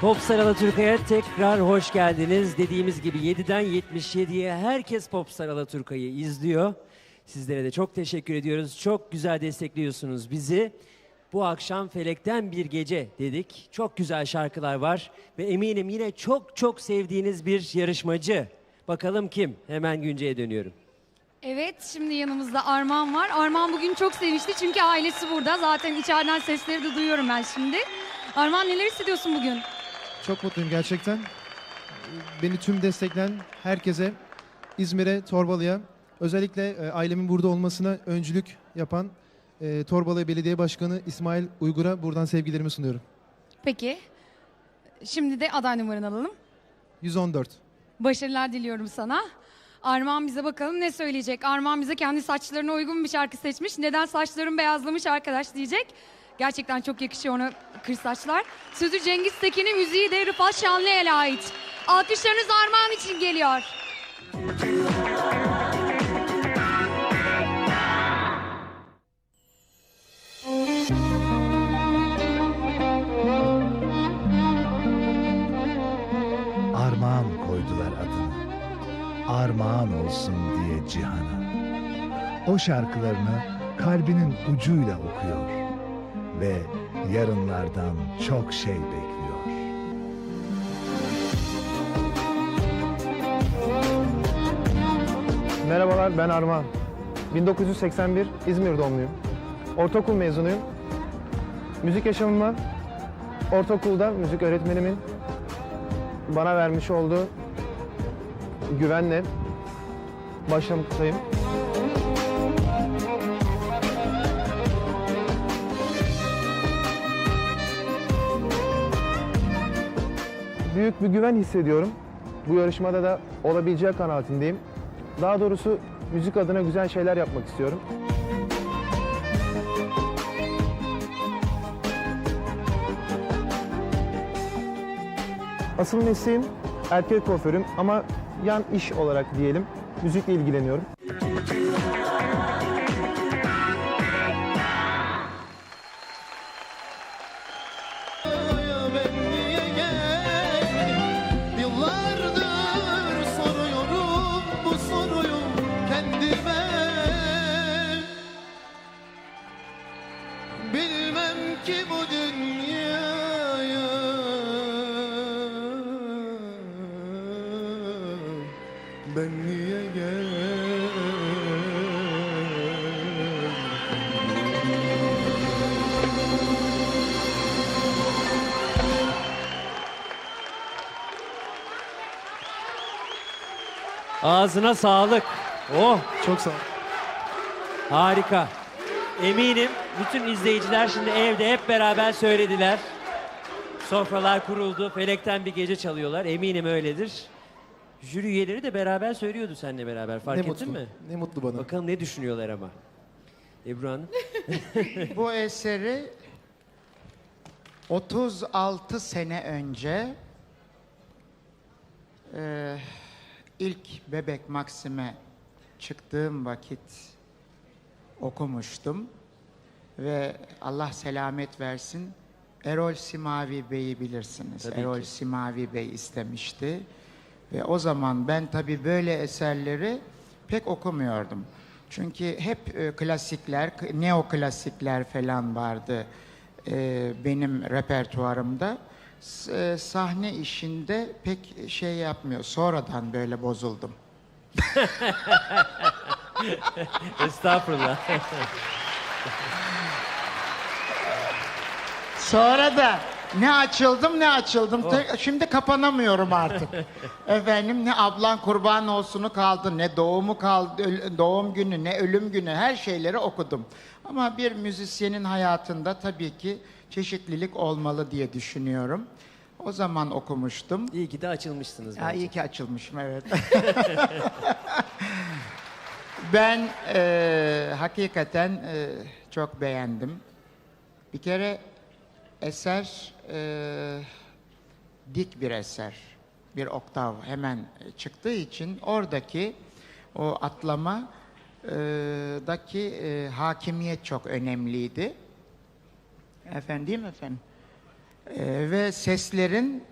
Popstar Alaturka'ya tekrar hoş geldiniz. Dediğimiz gibi 7'den 77'ye herkes Popstar Alaturka'yı izliyor. Sizlere de çok teşekkür ediyoruz. Çok güzel destekliyorsunuz bizi. Bu akşam Felekten Bir Gece dedik. Çok güzel şarkılar var ve eminim yine çok çok sevdiğiniz bir yarışmacı. Bakalım kim? Hemen Günce'ye dönüyorum. Evet, şimdi yanımızda Armağan var. Armağan bugün çok sevinçli çünkü ailesi burada. Zaten içeriden sesleri de duyuyorum ben şimdi. Armağan neler hissediyorsun bugün? Çok mutluyum gerçekten. Beni tüm destekleyen herkese, İzmir'e, Torbalı'ya, özellikle e, ailemin burada olmasına öncülük yapan e, Torbalı Belediye Başkanı İsmail Uygur'a buradan sevgilerimi sunuyorum. Peki, şimdi de aday numaranı alalım. 114. Başarılar diliyorum sana. Armağan bize bakalım ne söyleyecek? Armağan bize kendi saçlarına uygun bir şarkı seçmiş. Neden saçların beyazlamış arkadaş diyecek. Gerçekten çok yakışıyor ona kır saçlar. Sözü Cengiz Tekin'in müziği de Rıfat Şanlıel'e ait. Alkışlarınız Armağan için geliyor. Armağan koydular adını. Armağan olsun diye cihana. O şarkılarını kalbinin ucuyla okuyor ve yarınlardan çok şey bekliyor. Merhabalar ben Armağan. 1981 İzmir doğumluyum. Ortaokul mezunuyum. Müzik yaşamıma ortaokulda müzik öğretmenimin bana vermiş olduğu güvenle başlamaktayım. Büyük bir güven hissediyorum. Bu yarışmada da olabileceği kanaatindeyim. Daha doğrusu müzik adına güzel şeyler yapmak istiyorum. Asıl mesleğim erkek kuaförüm ama yan iş olarak diyelim müzikle ilgileniyorum. Ağzına sağlık. Oh Çok sağ ol. Harika. Eminim bütün izleyiciler şimdi evde hep beraber söylediler. Sofralar kuruldu. Felekten bir gece çalıyorlar. Eminim öyledir. Jüri üyeleri de beraber söylüyordu seninle beraber. Fark ne ettin mutlu. mi? Ne mutlu bana. Bakalım ne düşünüyorlar ama. Ebru Hanım. Bu eseri 36 sene önce eee, ilk Bebek Maksim'e çıktığım vakit okumuştum. Ve Allah selamet versin Erol Simavi Bey'i bilirsiniz. Tabii Erol ki. Simavi Bey istemişti. Ve o zaman ben tabii böyle eserleri pek okumuyordum. Çünkü hep e, klasikler, neoklasikler falan vardı e, benim repertuarımda. S- e, sahne işinde pek şey yapmıyor. Sonradan böyle bozuldum. Estağfurullah. Sonra da ne açıldım ne açıldım. Te- Şimdi kapanamıyorum artık. Efendim ne ablan kurban olsunu kaldı, ne doğumu kaldı, öl- doğum günü, ne ölüm günü her şeyleri okudum. Ama bir müzisyenin hayatında tabii ki çeşitlilik olmalı diye düşünüyorum. O zaman okumuştum. İyi ki de açılmışsınız. Ya bence. iyi ki açılmışım evet. ben eee, hakikaten eee, çok beğendim. Bir kere eser eee, dik bir eser. Bir oktav hemen çıktığı için oradaki o atlama eee, daki eee, hakimiyet çok önemliydi. Efendim efendim. Eee, ve seslerin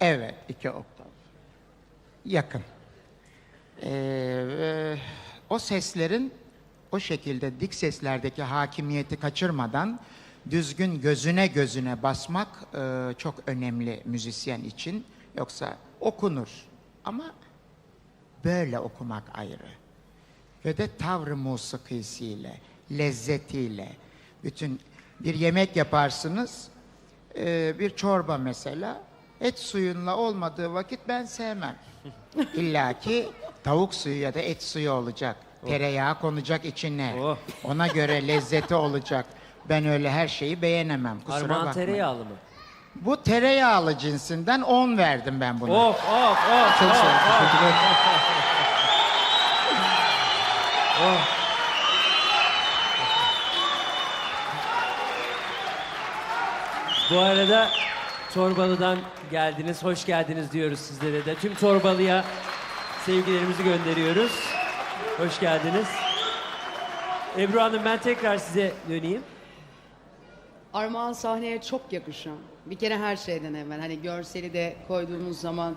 Evet, iki oktav. Yakın. E, o seslerin o şekilde dik seslerdeki hakimiyeti kaçırmadan düzgün gözüne gözüne basmak e, çok önemli müzisyen için. Yoksa okunur ama böyle okumak ayrı. Ve de tavrı musikisiyle, lezzetiyle, bütün bir yemek yaparsınız, ee, bir çorba mesela, et suyunla olmadığı vakit ben sevmem. İlla ki tavuk suyu ya da et suyu olacak. Tereyağı konacak içine. Oh. Ona göre lezzeti olacak. Ben öyle her şeyi beğenemem. Kusura Armağan bakmayın. tereyağlı mı? Bu tereyağlı cinsinden 10 verdim ben buna. Of of of. Çok sağ olun. Teşekkürler. Bu arada Torbalı'dan geldiniz, hoş geldiniz diyoruz sizlere de. Tüm Torbalı'ya sevgilerimizi gönderiyoruz. Hoş geldiniz. Ebru Hanım ben tekrar size döneyim. Armağan sahneye çok yakışan. Bir kere her şeyden evvel hani görseli de koyduğumuz zaman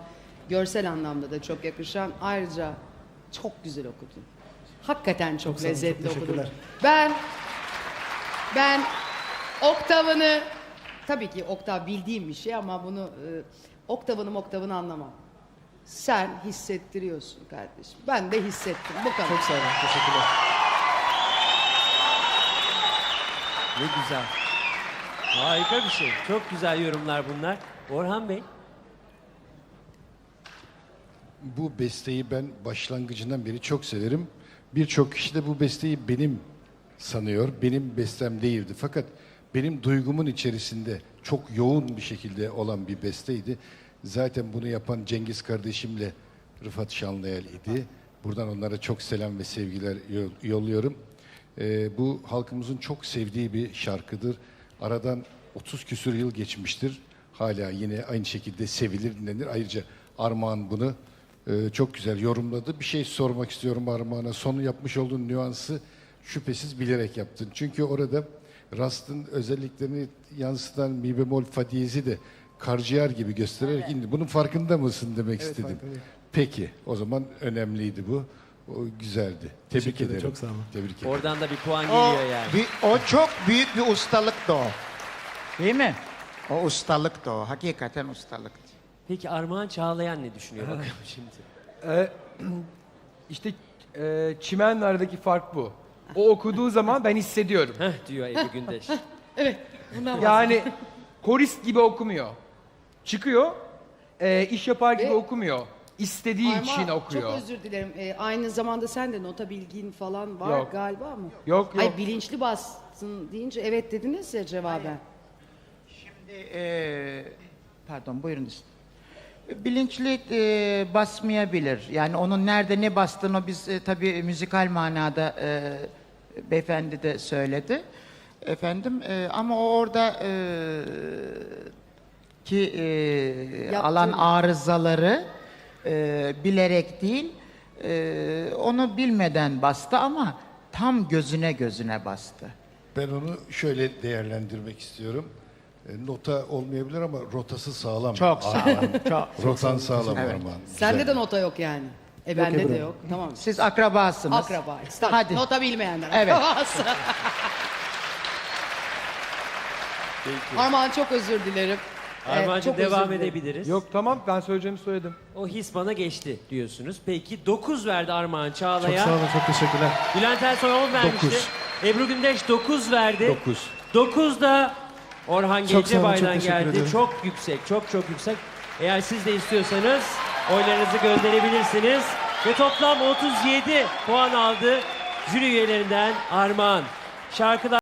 görsel anlamda da çok yakışan. Ayrıca çok güzel okudun. Hakikaten çok, olun, lezzetli çok okudun. teşekkürler. Ben ben oktavını tabii ki oktav bildiğim bir şey ama bunu e, oktavını oktavını anlamam. Sen hissettiriyorsun kardeşim. Ben de hissettim. Bu kadar. Çok sağ olun. Teşekkürler. Ne güzel. Harika bir şey. Çok güzel yorumlar bunlar. Orhan Bey. Bu besteyi ben başlangıcından beri çok severim. Birçok kişi de bu besteyi benim sanıyor. Benim bestem değildi. Fakat benim duygumun içerisinde çok yoğun bir şekilde olan bir besteydi. Zaten bunu yapan Cengiz kardeşimle Rıfat Şanlıel idi. Buradan onlara çok selam ve sevgiler yo- yolluyorum. Ee, bu halkımızın çok sevdiği bir şarkıdır. Aradan 30 küsur yıl geçmiştir. Hala yine aynı şekilde sevilir, dinlenir. Ayrıca Armağan bunu e, çok güzel yorumladı. Bir şey sormak istiyorum Armağan'a. Sonu yapmış olduğun nüansı şüphesiz bilerek yaptın. Çünkü orada Rast'ın özelliklerini yansıtan mi bemol fa diyezi de karciğer gibi göstererek indi. Bunun farkında mısın demek Evet, istedim. farkındayım. Peki, o zaman önemliydi bu. O güzeldi. Tebrik Teşekkür ederim, çok sağ olun. Tebrik ederim. Oradan da bir puan O, geliyor yani. bir- o çok büyük bir ustalıktı o. Değil mi? O ustalıktı o. Hakikaten ustalıktı. Peki Armağan Çağlayan ne düşünüyor bakalım şimdi? Ee, işte e, çimenlerdeki fark bu. O okuduğu zaman ben hissediyorum. Heh diyor Ebru Gündeş. Yani korist gibi okumuyor. Çıkıyor, e, iş yapar gibi Ve- okumuyor. İstediği Armağan, için okuyor. Çok özür dilerim. Ee, aynı zamanda sen de nota bilgin falan var Yok. galiba mı? Yok, Ay yok. bilinçli bastın deyince evet dediniz ya cevaben. Şimdi, e, pardon buyurun. Bilinçli e, basmayabilir. Yani onun nerede ne bastığını biz e, tabii müzikal manada e, beyefendi de söyledi. Efendim e, ama o orada e, ki e, Yaptığı- alan arızaları e, bilerek değil e, onu bilmeden bastı ama tam gözüne gözüne bastı. Ben onu şöyle değerlendirmek istiyorum. E, Nota olmayabilir ama rotası sağlam. Çok sağ olun. Çok. Rotan sağlam Evet. Armağan. Sende Güzel. de nota yok yani. E bende Ebru. de yok. Tamam. Siz akrabasınız. Tabii. Hadi. Nota bilmeyenler. Evet. akrabası. Armağan çok özür dilerim. Armağan'cığım çok özür devam dilerim. edebiliriz. Yok tamam ben söyleyeceğimi söyledim. O his bana geçti diyorsunuz. Peki 9 verdi Armağan Çok sağ olun. Çok teşekkürler. Bülent Ersoy 10 vermişti. Dokuz. Ebru Gündeş 9 verdi. 9. 9 da Orhan Çok sağ olun, çok Gencebay'dan teşekkür geldi. ederim. Çok yüksek, çok çok yüksek. Eğer siz de istiyorsanız oylarınızı gönderebilirsiniz. Ve toplam 37 puan aldı jüri üyelerinden Armağan. Şarkıda